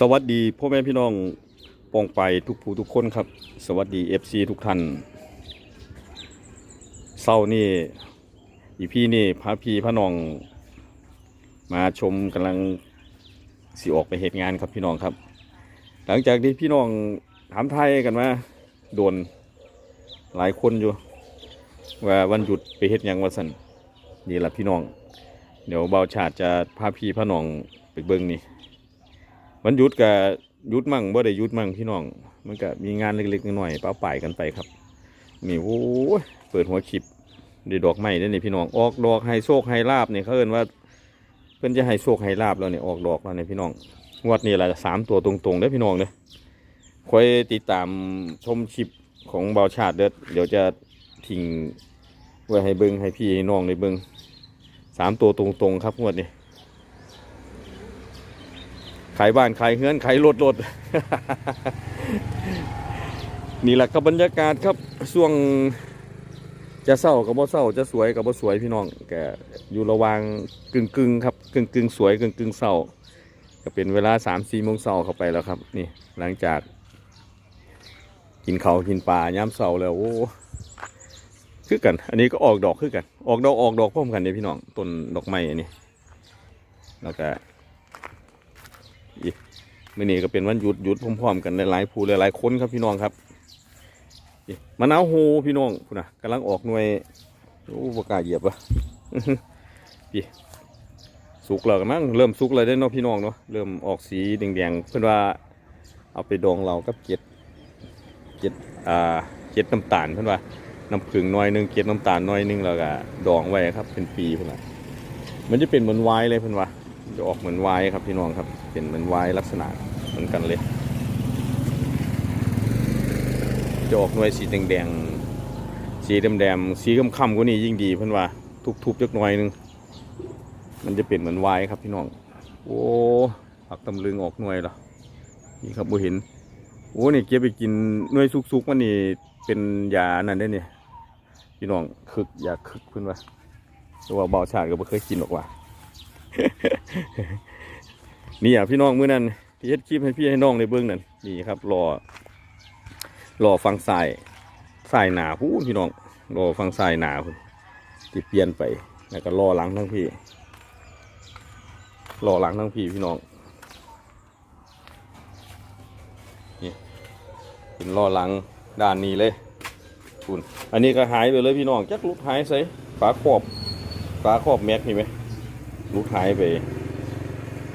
สวัสดีพ่อแม่พี่น้องปองไปทุกผู้ทุกคนครับ สวัสดี FC ทุกท่านเศร้านี่อีพี่นี่พาพี่พระน้อง มาชมกำลังสิออกไปเหตุงานครับพี่น้องครับ หลังจากที่พี่น้องถามไทยกันมาโดนหลายคนอยู่ ว่าวันหยุดไปเฮ็ดหยังวันสันนี่แหละพี่น้อง เดี๋ยวเบาชาติจะพาพี่พระน้องไปเบิ่งนี่ วันหยุดกับยุดมั่งบ่ได้ยุดมั่งพี่น้อง มันก็มีงานเล็กๆน้อยๆเป้าป่ายกันไปครับนี่โอ้ยเปิดหัวคลิปดีดอกไม้ได้นี่พี่น้องออกดอกให้โชคให้ลาบเนี่ยเขาเอินว่า เพิ่อนจะให้โชคให้ลาบแล้วเนี่ยออกดอกแล้วเนี่ยพี่น้องงวดนี้แหละสามตัวตรงๆเด้อพี่น้องเลยคอยติดตามชมคลิปของเบาชาติเด้อเดี๋ยวจะทิ้งไว้ให้เบิ้งให้พี่ให้น้องในเบิ้งสามตัวตรงๆครับงวดนี้ ขายบ้านขายเฮือนขายรถรถนี่แหละครับบรรยากาศครับช่วงจะเศร้ากับบ่เศร้าจะสวยกับบ่สวยพี่น้องแกอยู่ระวางกึ่งกึ่งครับกึ่งกึ่งสวยกึ่งกึ่งเศร้าก็เป็นเวลาสามสี่โมงเศร้าเข้าไปแล้วครับ นี่หลังจาก กินเขากินปลาย้ำเศร้าแล้วโอ้คือกัน อันนี้ก็ออกดอกคือกัน ออกดอกออกดอกพร้อมกันเนี่ยพี่น้องต้นดอกไม้อันนี้แล้วก็ มื่อนี้ก็เป็นวันหยุดหยุดพร้อมๆกันหลายๆผู้หลายๆคนครับพี่น้องครับมะนาวโฮพี่น้องพุ่นะกำลังออกหน่วยโอ้บกล้าเหยียบวะพี่สุกแล้วกันมั้งเริ่มสุกเลยได้เนาะพี่น้องเนาะเริ่มออกสีแดงๆเพื่อนว่าเอาไปดองเรากับเก็ดเกล็ดอ่าเกล็ดน้ำตาลเพื่อนว่าน้ำผึ้งน่อยนึงเกล็ดน้ำตาลน่อยนึงแล้วก็ดองไว้ครับ เป็นปีเพื่อนว่ามันจะเป็นเหมือนไวน์เลยเพื่อนว่า จะออกเหมือนไวน์ครับพี่น้องครับเป็นเหมือนไวน์ลักษณะเหมือนกันเลยจะออกหน่วยสีแดงๆสีแดงๆสีค่ำๆกว่านี้ยิ่งดีเพื่อนว่าทุบๆจักหน่อยหนึงมันจะเป็นเหมือนไวน์ครับพี่น้องโอ้ผักตำลึงออกหน่วยเหรอนี่ครับบุเห็นโอ้นี่เก็บไปกินหน่วยสุกๆมันนี่เป็นยานั่นได้เนี่ยพี่น้องคึกยาคึกเพื่อนว่าแต่ว่าเบาชาติก็ไม่เคยกินหรอกว่ะ นี่อะพี่น้องเมื้อนั้นที่เฮ็ดคลิปให้พี่ให้น้องในเบื้องนั่นนี่ครับรอรอฟังสายสายหนาพูพี่น้องรอฟังสายหนาพูนที่เปลี่ยนไปแล้วก็รอหลังทั้งพี่รอหลังทั้งพี่พี่น้องนี่เป็นรอหลังด้านนี้เลยคุณอันนี้ก็หายไปเลยพี่น้องจักลุกหายใส่ฝาครอบฝาครอบแม็กนี่ไหม ลูกหายไป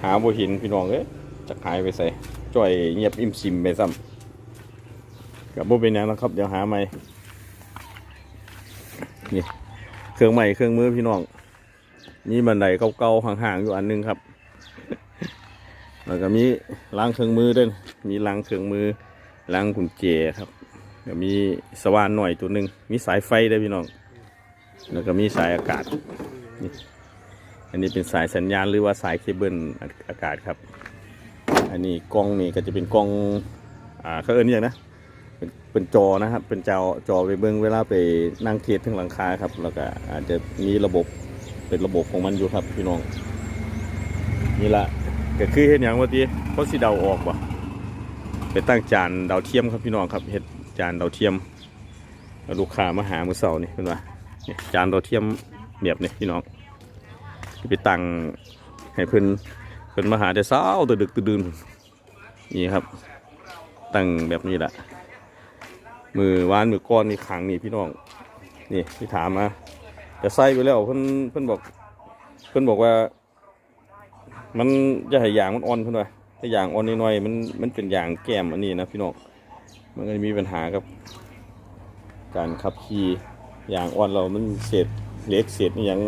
หาบ่หินพี่น้องเอ้ยจักหายไปใส่จ่อยเงียบอิ่มซิมไปซ้ำกับบ่เป็นยังนะครับ เดี๋ยวหาใหม่นี่เครื่องใหม่เครื่องมือพี่น้องมีบันไดเก่าๆห่างๆอยู่อันหนึงครับแล้วก็มีล้างเครื่องมือด้วยมีล้างเครื่องมือล้างกุญแจครับก็มีสว่านหน่อยตัวหนึ่งมีสายไฟได้พี่น้อง แล้วก็มีสายอากาศนี่ อันนี้เป็นสายสัญญาณหรือว่าสายเคเบิลอากาศครับ อันนี้กล้องนี่ก็จะเป็นกล้องอ่าเขาเอิ้นอย่างนะเป็นเป็นจอนะครับเป็นจอจอไปเบิ้งเวลาไปนั่งเทสถึงหลังคาครับ แล้วก็อาจจะมีระบบเป็นระบบของมันอยู่ครับพี่น้องนี่ละก็คือเห็นอย่างว่าทีเพราสิเดาออกบ่ไปตั้งจานดาวเทียมครับพี่น้องครับเฮ็ดจานดาวเทียมลูกค้ามาหามือเสาร์นี่เป็นว่าจานดาวเทียมเนียบนี่พี่น้อง ไปตังให้เพิ่นเพิ่นมาหาแต่เช้าตื่นดึกตื่นดื่นนี่ครับ ตังแบบนี้แหละมือวานมือก้อนนี่ขังนี่พี่น้อง นี่ที่ถามมาจะใส่ไปแล้วเพิ่นเพิ่นบอก เพิ่นบอกว่า มันจะให้ยางมันอ่อนเพิ่นว่าถ้ายางอ่อนนิดหน่อยๆมันมันเป็นยางแก้มอันนี้นะพี่น้องมันก็จะมีปัญหากับ การขับขี่ยางอ่อนเรามันเศษเล็กเศษนี่ยัง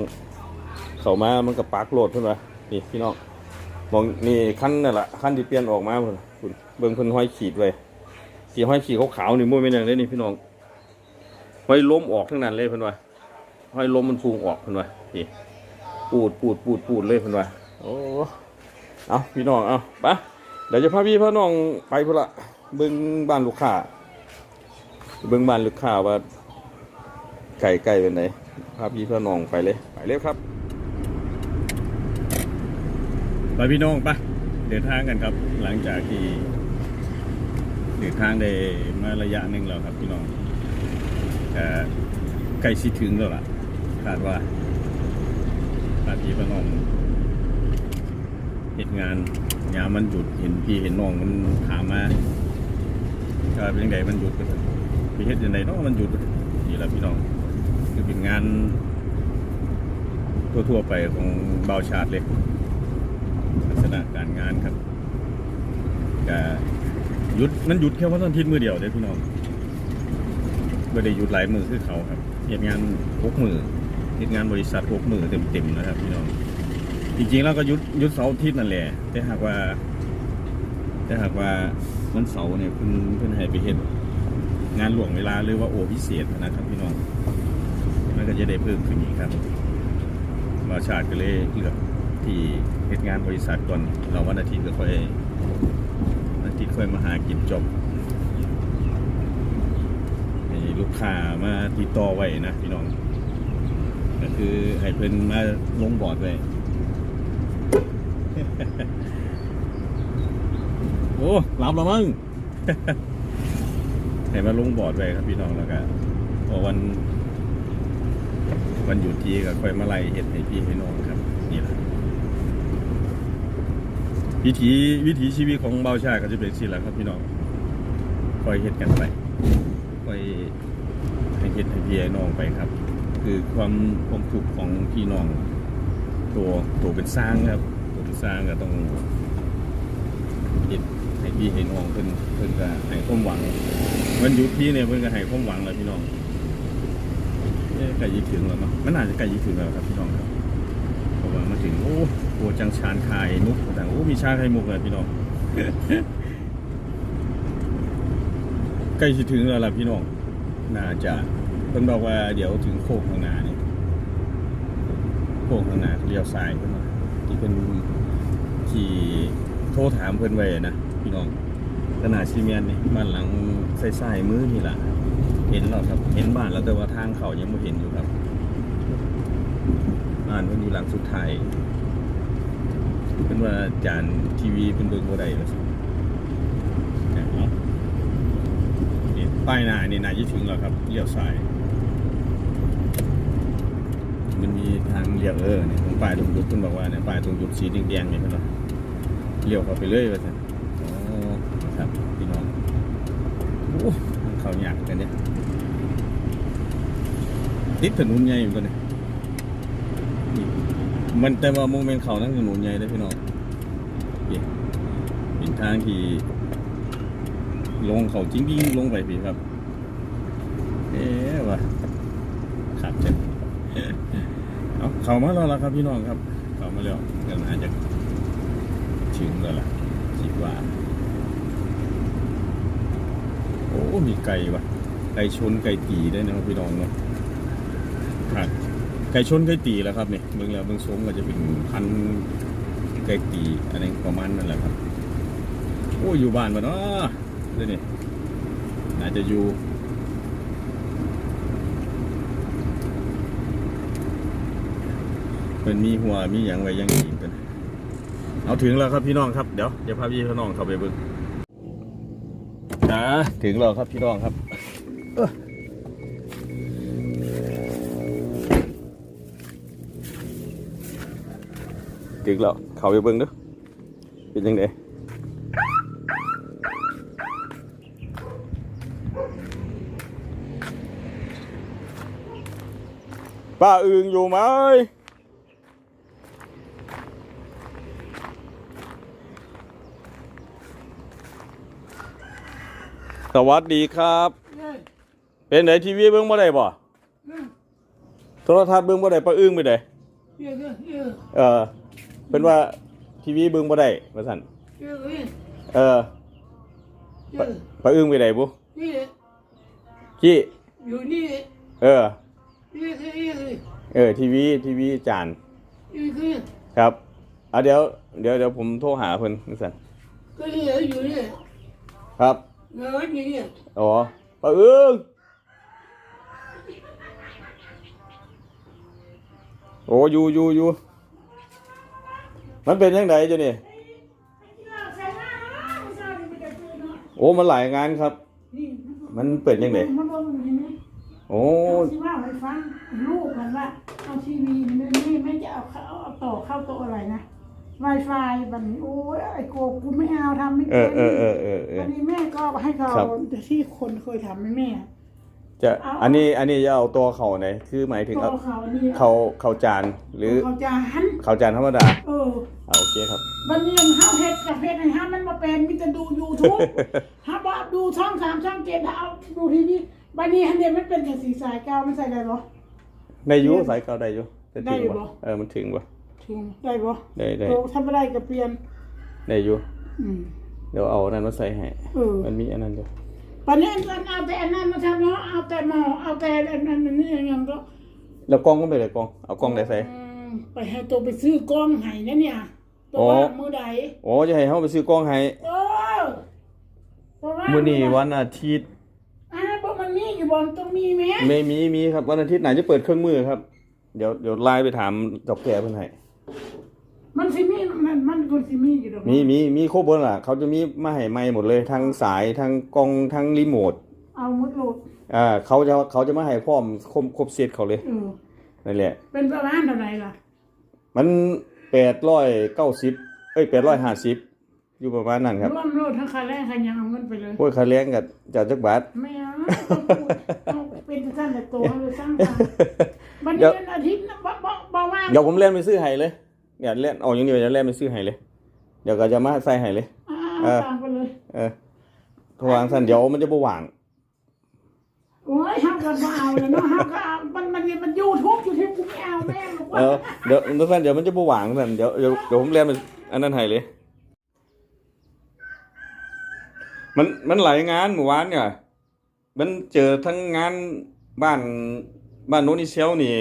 เข้ามามันก็ปากโหลดเพิ่นว่านี่พี่น้องมองนี่ขั้นนั่นแหละขั้นที่เปลี่ยนออกมาเพิ่นคุณเบิ่งเพิ่นห้อยขีดไว้ที่ห้อยขีดขาวๆนี่มั่วไม่นอย่างเลยนี่พี่น้องห้อยล้มออกทั้งนั้นเลยเพิ่นว่าห้อยล้มมันฟูงออกเพิ่นว่านี่ปูดปูดปูดปูดเลยเพิ่นว่าโอ้เอาพี่น้องเอาไปเดี๋ยวจะพาพี่พาน้องไปพุ่นละเบิ่งบ้านลูกค้าเบิ่งบ้านลูกค้าว่าไก่ไก่เป็นไหนพาพี่พาน้องไปเลยไปเลยครับ ไปพี่น้องไปเดินทางกันครับ หลังจากที่เดินทางได้มาระยะหนึ่งแล้วครับพี่น้องใกล้สิถึงแล้วล่ะคาดว่าคาพี่พี่น้องเหตุงานยามมันหยุดเห็นพี่เห็นน้องมันถามมาก็เป็นยังไงมันหยุดไปเถอะพี่เฮ็ดยังไงเนาะมันหยุดนี่แหละพี่น้องคือเป็นงานทั่วๆไปของเบาชาติเลย ณะการงานครับก็หยุดมันหยุดแค่วันอาทิตย์มือเดียวเด้อพี่น้องไม่ได้หยุดหลายมือคือเขาครับเหตุงานหกมือเหตุงานบริษัทหกมือเต็มๆนะครับพี่น้องจริงๆแล้วก็หยุดหยุดเสาร์อาทิตย์นั่นแหละแต่หากว่า แต่หากว่าวันเสาร์เนี่ยเพิ่นเพิ่นให้ไปเฮ็ดงานหลวงเวลาหรือว่าโอพิเศษนะครับพี่น้องมันก็จะได้เพิ่มขึ้นอีกครับบาชาติก็เลยเลือก ที่เหตุงานบริษัทก่อนเราวันอาทิตย์ก็ค่อยอาทิตย์ค่อยมาหากินจบให้ลูกค้ามาติดต่อไว้นะพี่น้องก็คือให้เพิ่นมาลงบอร์ดไว้โอ้รับแล้วมั้งให้มาลงบอร์ดไว้ครับพี่น้องแล้วก็พอวันวันหยุดทีก็ค่อยมาไล่เห็ดให้พี่ให้น้องครับ นี่แหละ วิถีวิถีชีวิตของเบาชาก็จะเป็นสิแหละครับพี่น้องคอยเห็ดกันไปคอยให้เห็ดให้พี่น้องไปครับ คือความความทุกข์ของพี่น้อง ตัวตัวเป็นสร้างครับตัวเป็นสร้างก็ต้องเห็ดให้พี่ให้น้องเพิ่นเพิ่นก็ให้ความหวังวันหยุดพี่เนี่ยเพิ่นก็ให้ความหวังแล้วพี่น้องเอ๊ะใกล้ยี่ถึงแล้วเนาะมันอาจจะใกล้ยี่ถึงแล้วครับพี่น้องครับเพราะว่ามาถึงโอ้ โหจังชานคายมุกแต่โอ้มีชาไข่มุกเลยพี่น้องใกล้จะถึงแล้วล่ะพี่น้องน่าจะเพิ่นบอกว่าเดี๋ยวถึงโคกข้างหน้านี่โคกข้างหน้าเลี้ยวซ้ายขึ้นมาที่เป็นที่โทรถามเพิ่นไว้นะพี่น้องขนาดซีเมนต์นี่บ้านหลังใส่ๆมือนี่ล่ะเห็นแล้วครับ เห็นบ้านแล้วแต่ว่าทางเขายังไม่เห็นอยู่ครับบ้านเพิ่นอยู่หลังสุดท้าย เป็นว่าจานทีวีเป็นเบิ่งบ่ได้ว่าซั่นเนี่ยเนาะนี่ป้ายหน้านี่น่าจะถึงแล้วครับเลี้ยวซ้าย มันมีทางเลี้ยวเออเนี่ยตรงป้ายตรงจุดเพิ่นบอกว่าเนี่ยป้ายตรงจุดสีแดงๆเนี่ยเพิ่นว่าเลี้ยวเข้าไปเลยว่าซั่นอ๋อครับพี่น้องโอ้เขายากกันเนี่ยติดถนนใหญ่เหมือนกันเนี่ย มันแต่ว่าโมเมนต์เขาทั้งถนนใหญ่เลยพี่น้องเป็นทางที่ ลงเขาจริงจลงไปพี่ครับ เอ๊ะวะขับเจ็บเอาเขามาแล้วล่ะครับพี่น้องครับ เขามาแล้วก็น่าจจะถึงแล้วล่ะคิดว่า โอ้ มีไก่วะไก่ชนไก่ตีได้นะพี่น้องเนาะครับ ไก่ชนไก่ตีแล้วครับเนี่ยเมืองแล้วเมืองสงก็จะเป็นพันไก่ตีอะไรประมาณนั่นแหละครับโอ้อยู่บ้านปะเนาะเดี๋ยวนี้อาจจะอยู่เป็นมีหัวมีอย่างไว้อยังอีกกันเอาถึงแล้วครับพี่น้องครับเดี๋ยวเดี๋ยวพาพี่พี่น้องเข้าไปเบิ่งจ้าถึงแล้วครับพี่น้องครับ ถึงแล้ว เข้าไปเบิ่งเด้อเป็นยังไงป้าอึงอยู่ไหมสวัสดีครับ เป็นไหนทีวีเบิ่งบ่ได้บ่โทรทัศน์เบิ่งบ่ได้ป้าอึ้งไปไหนเออ เป็นว่าทีวีเบิ่งบ่ได้ว่าซั่นเออป้าป้าอึ้งไปไหนบุนี่ขี้อยู่นี่เออนี่คือนี่คือเออทีวีทีวีจานนี่คือครับอะเดี๋ยวเดี๋ยวเดี๋ยวผมโทรหาเพิ่นว่าซั่นก็นี่อยู่นี่ครับนอนอยู่นี่อ๋อป้าอึ้งโอ้อยู่อยู่อยู่ มันเป็นยังไงจ้ะนี่โอ้มันหลายงานครับ มันเป็นยังไงโอ้ที่ว่าไปฟังลูกมันว่าเอาทีวีนี่ไม่จะเอาเอาต่อเข้าโต๊ะอะไรนะไวไฟแบบนี้โอ้ยไอ้โกกูไม่เอาทำไม่เป็นอันนี้แม่ก็ให้เขาที่คนเคยทำให้แม่ จะเอาอันนี้อันนี้จะเอาตัวเขาไหนคือหมายถึงตัเอาวเขานี่เขาเขาจานหรือเขาจะหันเขาจานธรรมดาเอออ่าโอเคครับวันนี้มันห้าเฮ็ดกับเฮ็ดให้ห้ามันมาเป็นมิจะดู YouTube ถ้าว่าดูช่องสามช่องเจ็ดถ้าเอาดูทีวีวันนี้ฮันเดียมันเป็นแต่สีสายเก้ามันใส่ได้บ่ในอยุสายเก่าได้อยุแต่ได้ถึงอยู่บ่บ่เออมันถึงบ่ถึงได้บ่ได้ได้โตทำไม่ได้ก็เปลี่ยนได้อยุอืมเดี๋ยวเอาอันนั้นมาใส่ให้เออมันมีอันนั้นอยู่ วันนี้มันเอาแต่อันนั้นมาทำเนาะเอาแต่หมอเอาแต่อันนั้นอันนี้อย่างก็แล้วกล้องก็ไปเลยกล้องเอากล้องได้ใส่ อืมไปให้ตัวไปซื้อกล้องให้นะเนี่ยตัวอ๋อว่ามือใดโอ้จะให้เขาไปซื้อกล้องให้เออตัวว่ามื้อนี้วันอาทิตย์อ่าบ่มันมีอยู่บ่ต้องมีแม่ไม่มีมีครับวันอาทิตย์ไหนจะเปิดเครื่องมือครับ เดี๋ยวเดี๋ยวไลน์ไปถามดอกแก่เพิ่นให้ มันสิมีมันมันก็สิมีอยู่ดอกมีมีมีครบเบิดล่ะ เขาจะมีมาให้ใหม่หมดเลยทั้งสายทั้งกล้องทั้งรีโมทเอาหมดโหลดอ่าเขาจะเขาจะมาให้พร้อมครบครบเซตเขาเลยเออนั่นแหละ เป็นประมาณเท่าไหร่ล่ะ มันแปดร้อยเก้าสิบเอ้ยแปดร้อยห้าสิบอยู่ประมาณนั้นครับรวมโลดทั้งค่าแรงค่าหยังเอาเงินไปเลยโอ้ยค่าแรงกับจากจักบาท ไม่เอาเอาเป็นท่านแต่โตให้สร้างมาวันเดี๋นี้ยวเป็นอาทิตย์นะบ่บ่บ่ว่างเดี๋ยวผมเล่นไปซื้อให้เลย เนี่ยเล่นเอาอย่างเดียวจะเล่นไปซื้อให้เลย เดี๋ยวก็จะมาใส่ให้เลยอ่าเออตามไปเลยเออโทรวางสั้นเดี๋ยวมันจะบ่ว่างโอ้ยห้ามกันบ่เอาเลยเนาะห้ามก็เอามันมันมันยูทูบอยู่ที่กูไม่เอาแม่งเออเดี๋ยวทุกท่านเดี๋ยวมันจะบ่ว่างท่านเดี๋ยวเดี๋ยวเดี๋ยวผมเล่นไปอันนั้นให้เลย มันมันหลายงานเมื่อวานเนี่ย มันเจอทั้งงานบ้านบ้านโน้นอีเซลนี่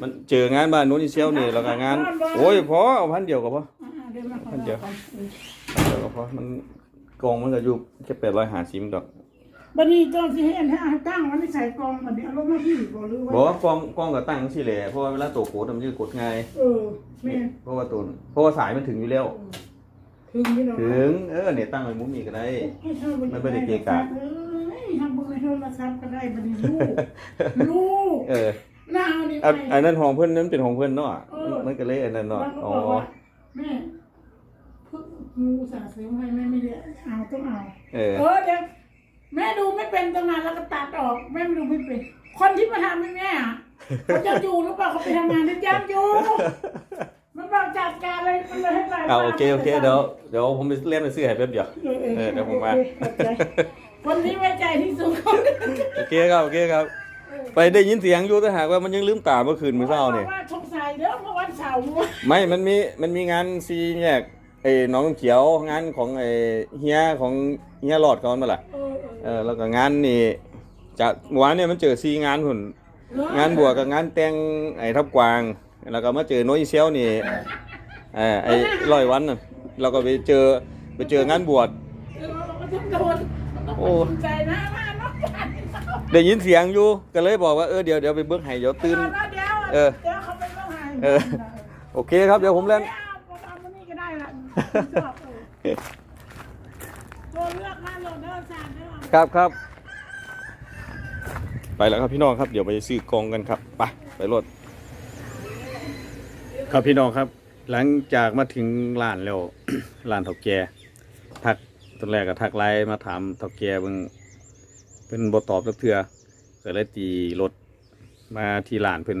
มันเจองานบ้านโน้นอีเซลนี่แล้วก็งาน โอ้ยพอเอาพันเดียวก็พออ่าเดี๋ยวมาขอเดี๋ยวก่อนพันเดียวก็พอมันกองมันก็อยู่แค่แปดร้อยห้าสิบดอกบัดนี้ตอนที่เห็นให้เอาตั้งมันนี่ใส่กล่องบัดนี้เอาลงมาที่บ่หรือบอกว่าว่ากองกองก็ตั้งสิแหละเพราะว่าเวลาตัวโคตรมันจะกดง่ายเออแม่เพราะว่าตัวเพราะว่าสายมันถึงอยู่แล้ว ถึงนี่เนาะถึงเออเนี่ยตั้งไว้มุมนี้ก็ได้ให้เธอบ่มันไม่ได้เกะกะเอ้ยทำบุญให้เธอละซับก็ได้บัดนี้ลูกลูกเออห น้าเอานี่อันไปอันนั้นของเพื่อนนั้นเป็นของเพื่อนเนาะเออ มันก็เลยอันนั้นเนาะมันก็อ๋อบอกว่าแม่เพิ่งงูสาซื้อให้แม่ไม่ได้เอาต้องเอา เออ เออเดี๋ยวแม่ดูไม่เป็นตั้งนานแล้วก็ตัดออกแม่ไม่ดูไม่เป็น คนที่มาทำให้แม่อะเขาจะอยู่หรือเปล่าเขาไปทำงานที่จ้างอยู่ มันบอกจัดการเลยมันเลยให้ไปเอาโอเคโอเคเดี๋ยวเดี๋ยวผมไปเล่นไปซื้อให้แป๊บเดียวเออเออเออเดี๋ยวผมมา โอเคขอบใจคนที่ไว้ใจที่สุด โอเคครับโอเคครับ ไปได้ยินเสียงอยู่แต่หากว่ามันยังลืมตาเมื่อคืนเมื่อเช้านี่ว่าสงสัยเด้อเมื่อวันเสาร์เมื่อไม่มันมีมันมีงานซีแยกไอ้หน้องน้ำเขียวงานของไอ้เฮียของเฮียหลอดเขามาล่ะเออเออเออแล้วก็งานนี่จะเมื่อวานเนี่ยมันเจอซีงานหุ่นเอองานบวกกับงานแต่งไอ้ทับกวาง แล้วก็มาเจอโน้อยเซลนี่เออไอ้ร้อยวันน่ะเราก็ไปเจอไปเจองานบวชเออมันต้องโดนมันต้องโอ้ภูมิใจนะว่าน้องจัน ได้ยินเสียงอยู่ก็เลยบอกว่าเออเดี๋ยวเดี๋ยวไปเบิ้งให้เดี๋ยวตื่น เดี๋ยวเออ เดี๋ยวเขาไปเมื่อไหร่เออ โอเคครับเดี๋ยวผมเล่น ไม่เอาผมเอามานี่ก็ได้ละชอบเออตัวเลือกมาโหลดเด้อจานเด้อครับครับ ไปแล้วครับพี่น้องครับเดี๋ยวไปซื้อกองกันครับไปไปรถครับพี่น้องครับ หลังจากมาถึงร้านแล้ว ร้านเถาแก่ทักตอนแรกก็ทักไลน์มาถามเถาแก่เบิ่ง เป็นบตอบสักเทือก็เลยตีรถมาที่ร้านเพิ่น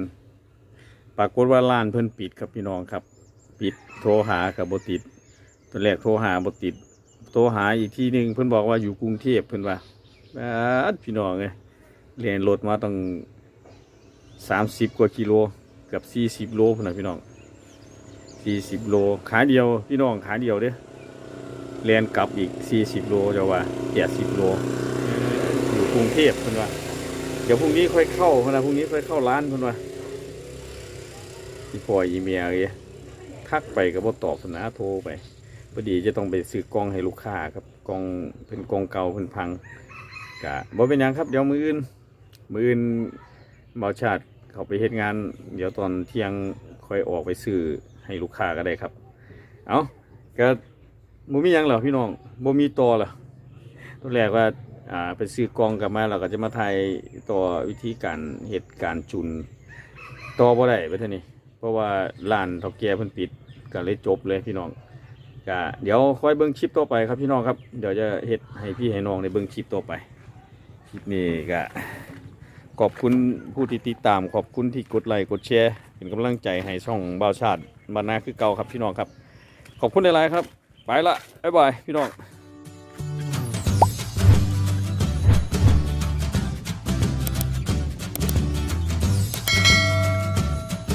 ปรากฏว่าร้านเพิ่นปิดครับพี่น้องครับ ปิดโทรหากับบติดตอนแรกโทรหาบติด โทรหาอีกที่หนึ่งเพิ่นบอกว่าอยู่กรุงเทพเพิ่นว่าอาดพี่น้องเอ้ยเรียนรถมาตั้งสามสิบกว่ากิโลเกือบสี่สิบโลพุ่นนะพี่น้องสี่สิบโลขาเดียวพี่น้องขาเดียวเด้เรียนกลับอีกสี่สิบโลจะว่าแปดสิบโล กรุงเทพเพิ่นว่าเดี๋ยวพรุ่งนี้ค่อยเข้าเพิ่นนะพรุ่งนี้ค่อยเข้าร้านเพิ่นว่าที่พ่ออีเมียเอ้ยทักไปก็บ่ตอบพุ่นะโทรไปพอดีจะต้องไปซื้อกล้องให้ลูกค้าครับกล้องเป็นกล้องเก่าเพิ่นพังกะบ่เป็นยังครับเดี๋ยวมืออื่นมืออื่นเบาชาติเขาไปเฮ็ดงาน เดี๋ยวตอนเที่ยงค่อยออกไปซื้อให้ลูกค้าก็ได้ครับ เอาก็บ่มียังเหรอพี่น้องบ่มีต่อเหรอตอนแรกว่า อ่าไปซื้อกองกลับมาเราก็จะมาถ่ายต่อวิธีการเหตุการจุนต่อบ่ได้ไปเท่านี้ เพราะว่าร้านเท่าแก่เพิ่นปิดก็เลยจบเลยพี่น้องก็เดี๋ยวค่อยเบิ่งคลิปต่อไปครับพี่น้องครับเดี๋ยวจะเฮ็ดให้พี่ให้น้องในเบิ่งคลิปต่อไปคลิปนี้ก็ขอบคุณผู้ที่ติดตามขอบคุณที่กดไลค์กดแชร์เป็นกำลังใจให้ช่องบ่าวชาติบรรณาคือเก่าครับพี่น้องครับ ขอบคุณหลายๆครับ ไปละบ๊ายบายพี่น้อง